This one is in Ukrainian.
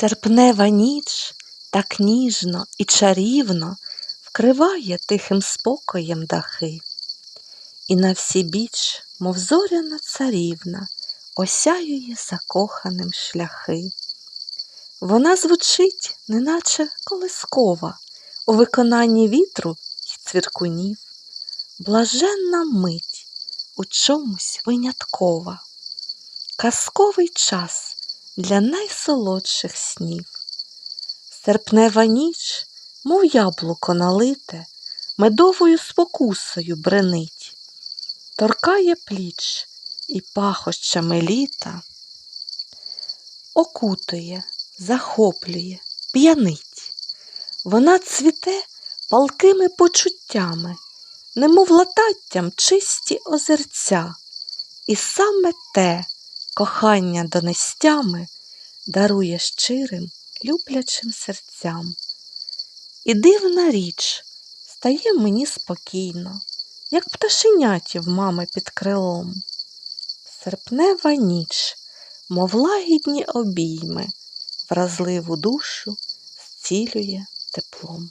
Серпнева ніч так ніжно і чарівно вкриває тихим спокоєм дахи, і на всі біч, мов зоряна царівна, осяює закоханим шляхи. Вона звучить, неначе колискова, у виконанні вітру й цвіркунів, блаженна мить у чомусь виняткова, казковий час для найсолодших снів. Серпнева ніч, мов яблуко налите, медовою спокусою бренить, торкає пліч і пахощами літа, окутує, захоплює, п'янить. Вона цвіте палкими почуттями, немов лататтям чисті озерця, і саме те кохання донестями дарує щирим, люблячим серцям. І дивна річ стає мені спокійно, як пташенятів мами під крилом. Серпнева ніч, мов лагідні обійми, вразливу душу зцілює теплом.